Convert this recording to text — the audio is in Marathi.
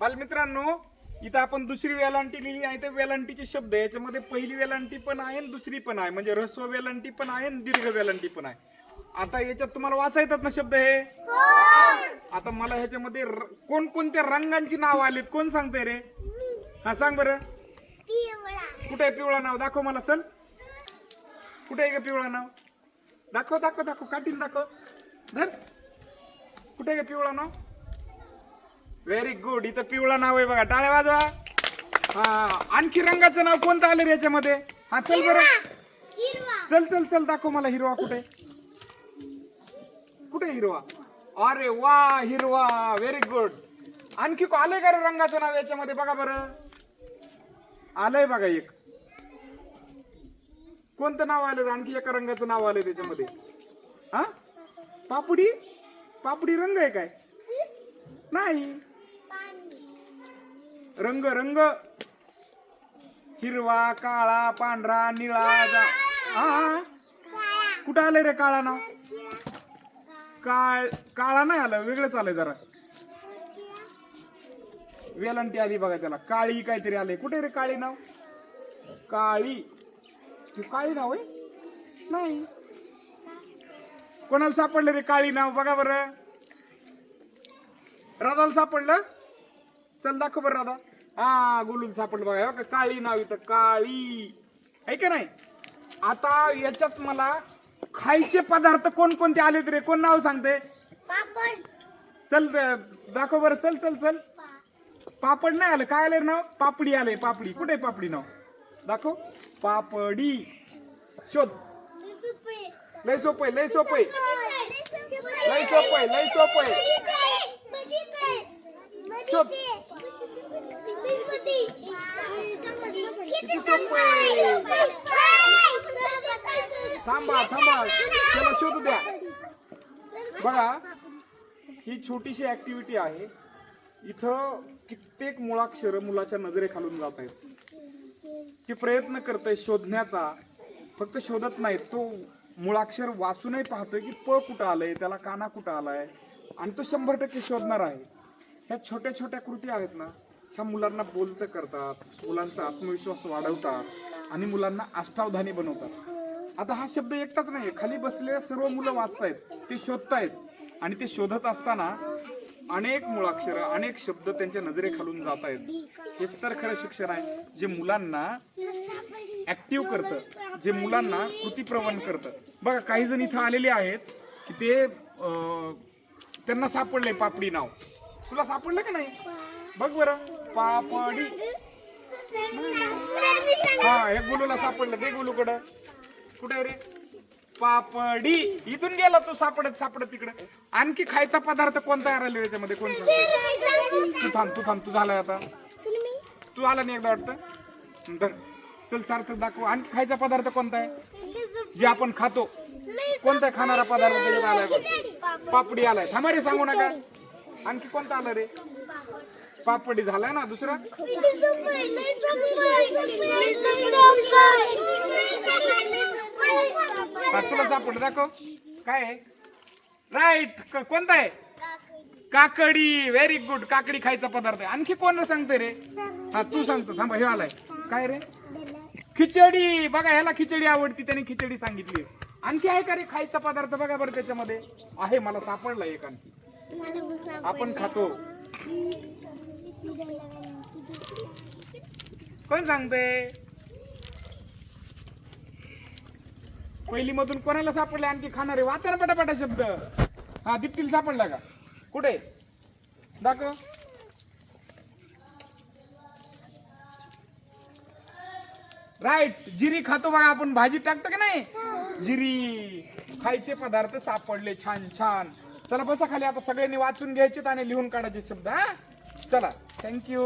बालमित्रांनो इथं आपण दुसरी वेलांटी लिहिली आहे. ते वेलांटीचे शब्द. याच्यामध्ये पहिली वेलांटी पण आहे आणि दुसरी पण आहे. म्हणजे ऱ्हस्व वेलांटी पण आहे आणि दीर्घ वेलांटी पण आहे. आता याच्यात तुम्हाला वाचा येतात ना शब्द हे? आता मला ह्याच्यामध्ये कोणकोणत्या रंगांची नाव आलीत? कोण सांगते रे? हा सांग बरं. कुठे आहे पिवळा नाव? दाखव मला चल. कुठे आहे का पिवळा नाव? दाखव दाखव दाखव. काटीन दाखव. धर. कुठे आहे का पिवळा नाव? व्हेरी गुड इथं पिवळा नाव आहे बघा. टाळ्या वाजवा. हा आणखी रंगाचं नाव कोणतं आलं रे याच्यामध्ये? हा चल बरं. चल चल चल. दाखव मला हिरवा कुठे? कुठे हिरवा? अरे वा हिरवा. व्हेरी गुड आणखी आलंय का रे रंगाचं नाव याच्यामध्ये? बघा बरं. आलंय बघा एक. कोणतं नाव आलं रे? आणखी एका रंगाचं नाव आलंय त्याच्यामध्ये. हा? पापडी? पापडी रंग आहे काय? नाही. रंग रंग. हिरवा काळा पांढरा निळा जा हा कुठं आलंय रे काळा नाव? काळ काळा नाही आलं वेगळंच आलंय जरा. वेलांटी आली बघा त्याला. काळी काहीतरी आलंय. कुठे रे काळी नाव? काळी. काळी नाव आहे? नाही. कोणाला सापडलं रे काळी नाव? बघा बरं. राधाला सापडलं? चल दाखव बरं राधा. हा गोलून सापडलं बघा. हे बघा, काळी नाव इथं काळी. आहे का नाही? आता याच्यात मला खायचे पदार्थ कोणकोणते आलेत रे? कोण नाव सांगते? चल द- दाखव बरं. चल चल चल. पापड नाही आलं. काय आलं नाव? पापडी आलंय पापडी. कुठे आहे पापडी नाव? दाखव. पापडी. शोध. लय सोपं आहे. लय सोपं आहे लय सोपं आहे. लय सोपं आहे. शोध. थांबा थांबा. त्याला शोधू द्या. बघा ही छोटीशी ऍक्टिव्हिटी आहे. इथं कित्येक मुळाक्षर मुलाच्या नजरेखालून जात आहेत. ती प्रयत्न करतोय शोधण्याचा. फक्त शोधत नाही तो मुळाक्षर वाचूनही पाहतोय की प कुठं आलंय त्याला काना कुठं आलाय. आणि तो शंभर टक्के शोधणार आहे. ह्या छोट्या छोट्या कृती आहेत ना ह्या मुलांना बोलतं करतात मुलांचा आत्मविश्वास वाढवतात आणि मुलांना अष्टावधानी बनवतात. आता हा शब्द एकटाच नाही खाली बसलेल्या सर्व मुलं वाचतायत ते शोधतायत आणि ते शोधत असताना अनेक मुळाक्षर अनेक शब्द त्यांच्या नजरेखालून जात आहेत हेच तर खरं शिक्षण आहे. जे मुलांना ऍक्टिव्ह करतं जे मुलांना कृतीप्रवण करतं. बघा काही जण इथं आलेले आहेत की ते त्यांना सापडले पापडी नाव. तुला सापडलं का नाही? बघ बरं. पापडी. हा हे गुलूला सापडलं. ते गुलूकडं. कुठे आहे रे? पापडी. इथून गेला तू सापडत सापडत तिकडे आणखी खायचा पदार्थ कोणता आहे राहिला याच्यामध्ये? कोणता? तू थांब तू थांब. तू झाला आता. तू आला नाही एकदा वाटतं? धर. चल सारखं दाखव. आणखी खायचा पदार्थ कोणता आहे? जे आपण खातो. कोणता खाणारा पदार्थ त्याच्यात आलाय पापडी आलाय. थांबा रे सांगू नका. आणखी कोणता आला रे? पापडी झाला ना दुसरा? हा तुला दाखव. काय आहे? राईट कोणता आहे? काकडी. व्हेरी गुड काकडी खायचा पदार्थ आहे. आणखी कोण सांगते रे? हा तू सांगतो. थांबा हे आलाय. काय रे? खिचडी. बघा ह्याला खिचडी आवडती. त्याने खिचडी सांगितली. आणखी आहे का रे खायचा पदार्थ? बघा बरं त्याच्यामध्ये. आहे मला सापडला एक आणखी. आपण खातो. कोण सांगते पहिली मधून कोणाला सापडले? आणखी खाणारे. वाचा ना पटापटा शब्द. हा दीप्तीला सापडला का? कुठे? दाखव. राईट. जिरी खातो बघा आपण. भाजी टाकतो का नाही? जिरी. खायचे पदार्थ सापडले. छान छान. चला बसा खाली. आता सगळ्यांनी वाचून घ्यायचे आणि लिहून काढायचे शब्द हा? चला थँक्यू